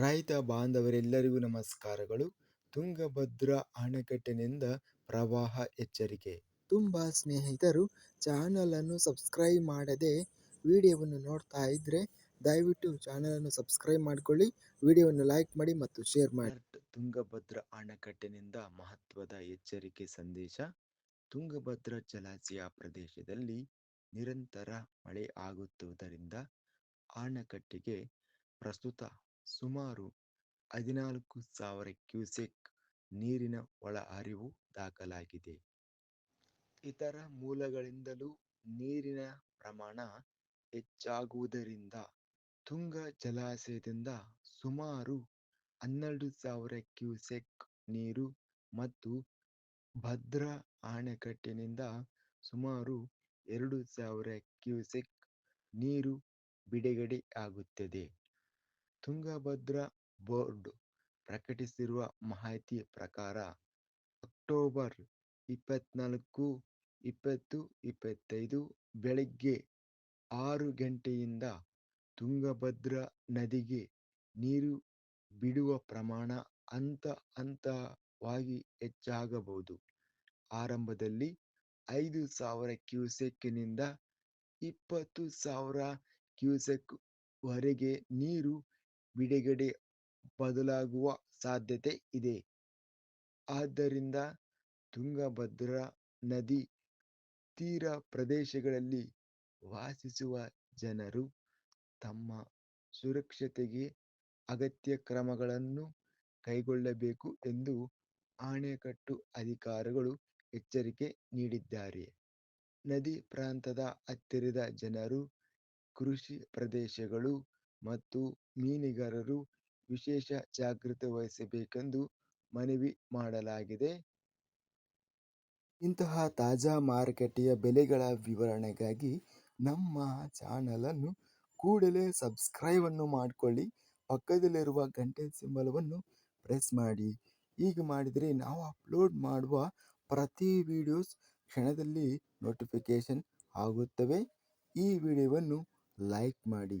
ರೈತ ಬಾಂಧವರೆಲ್ಲರಿಗೂ ನಮಸ್ಕಾರಗಳು. ತುಂಗಭದ್ರಾ ಅಣೆಕಟ್ಟಿನಿಂದ ಪ್ರವಾಹ ಎಚ್ಚರಿಕೆ. ತುಂಬ ಸ್ನೇಹಿತರು ಚಾನಲನ್ನು ಸಬ್ಸ್ಕ್ರೈಬ್ ಮಾಡದೆ ವಿಡಿಯೋವನ್ನು ನೋಡ್ತಾ ಇದ್ದರೆ ದಯವಿಟ್ಟು ಚಾನಲನ್ನು ಸಬ್ಸ್ಕ್ರೈಬ್ ಮಾಡಿಕೊಳ್ಳಿ, ವಿಡಿಯೋವನ್ನು ಲೈಕ್ ಮಾಡಿ ಮತ್ತು ಶೇರ್ ಮಾಡಿ. ತುಂಗಭದ್ರಾ ಅಣೆಕಟ್ಟಿನಿಂದ ಮಹತ್ವದ ಎಚ್ಚರಿಕೆ ಸಂದೇಶ, ತುಂಗಭದ್ರಾ ಜಲಾಶಯ ಪ್ರದೇಶದಲ್ಲಿ ನಿರಂತರ ಮಳೆ ಆಗುತ್ತಿರುವುದರಿಂದ ಅಣೆಕಟ್ಟಿಗೆ ಪ್ರಸ್ತುತ ಸುಮಾರು ಹದಿನಾಲ್ಕು ಸಾವಿರ ಕ್ಯೂಸೆಕ್ ನೀರಿನ ಒಳಹರಿವು ದಾಖಲಾಗಿದೆ. ಇತರ ಮೂಲಗಳಿಂದಲೂ ನೀರಿನ ಪ್ರಮಾಣ ಹೆಚ್ಚಾಗುವುದರಿಂದ ತುಂಗಾ ಜಲಾಶಯದಿಂದ ಸುಮಾರು ಹನ್ನೆರಡು ಸಾವಿರ ಕ್ಯೂಸೆಕ್ ನೀರು ಮತ್ತು ಭದ್ರಾ ಅಣೆಕಟ್ಟಿನಿಂದ ಸುಮಾರು ಎರಡು ಸಾವಿರ ಕ್ಯೂಸೆಕ್ ನೀರು ಬಿಡುಗಡೆಯಾಗುತ್ತಿದೆ. ತುಂಗಭದ್ರಾ ಬೋರ್ಡ್ ಪ್ರಕಟಿಸಿರುವ ಮಾಹಿತಿ ಪ್ರಕಾರ ಅಕ್ಟೋಬರ್ ಇಪ್ಪತ್ನಾಲ್ಕು, ಇಪ್ಪತ್ತು, ಇಪ್ಪತ್ತೈದು ಬೆಳಗ್ಗೆ ಆರು ಗಂಟೆಯಿಂದ ತುಂಗಭದ್ರಾ ನದಿಗೆ ನೀರು ಬಿಡುವ ಪ್ರಮಾಣ ಹಂತ ಹಂತವಾಗಿ ಹೆಚ್ಚಾಗಬಹುದು. ಆರಂಭದಲ್ಲಿ ಐದು ಸಾವಿರ ಕ್ಯೂಸೆಕ್ನಿಂದ ಇಪ್ಪತ್ತು ಸಾವಿರ ಕ್ಯೂಸೆಕ್ ವರೆಗೆ ನೀರು ಬಿಡುಗಡೆ ಬದಲಾಗುವ ಸಾಧ್ಯತೆ ಇದೆ. ಆದ್ದರಿಂದ ತುಂಗಭದ್ರಾ ನದಿ ತೀರ ಪ್ರದೇಶಗಳಲ್ಲಿ ವಾಸಿಸುವ ಜನರು ತಮ್ಮ ಸುರಕ್ಷತೆಗೆ ಅಗತ್ಯ ಕ್ರಮಗಳನ್ನು ಕೈಗೊಳ್ಳಬೇಕು ಎಂದು ಅಣೆಕಟ್ಟು ಅಧಿಕಾರಿಗಳು ಎಚ್ಚರಿಕೆ ನೀಡಿದ್ದಾರೆ. ನದಿ ಪ್ರಾಂತದ ಹತ್ತಿರದ ಜನರು ಕೃಷಿ ಪ್ರದೇಶಗಳು ಮತ್ತು ಮೀನುಗಾರರು ವಿಶೇಷ ಜಾಗೃತೆ ವಹಿಸಬೇಕೆಂದು ಮನವಿ ಮಾಡಲಾಗಿದೆ. ಇಂತಹ ತಾಜಾ ಮಾರುಕಟ್ಟೆಯ ಬೆಲೆಗಳ ವಿವರಣೆಗಾಗಿ ನಮ್ಮ ಚಾನಲನ್ನು ಕೂಡಲೇ ಸಬ್ಸ್ಕ್ರೈಬನ್ನು ಮಾಡಿಕೊಳ್ಳಿ. ಪಕ್ಕದಲ್ಲಿರುವ ಗಂಟೆ ಸಿಂಬಲವನ್ನು ಪ್ರೆಸ್ ಮಾಡಿ. ಹೀಗೆ ಮಾಡಿದರೆ ನಾವು ಅಪ್ಲೋಡ್ ಮಾಡುವ ಪ್ರತಿ ವಿಡಿಯೋಸ್ ಕ್ಷಣದಲ್ಲಿ ನೋಟಿಫಿಕೇಷನ್ ಆಗುತ್ತವೆ. ಈ ವಿಡಿಯೋವನ್ನು ಲೈಕ್ ಮಾಡಿ.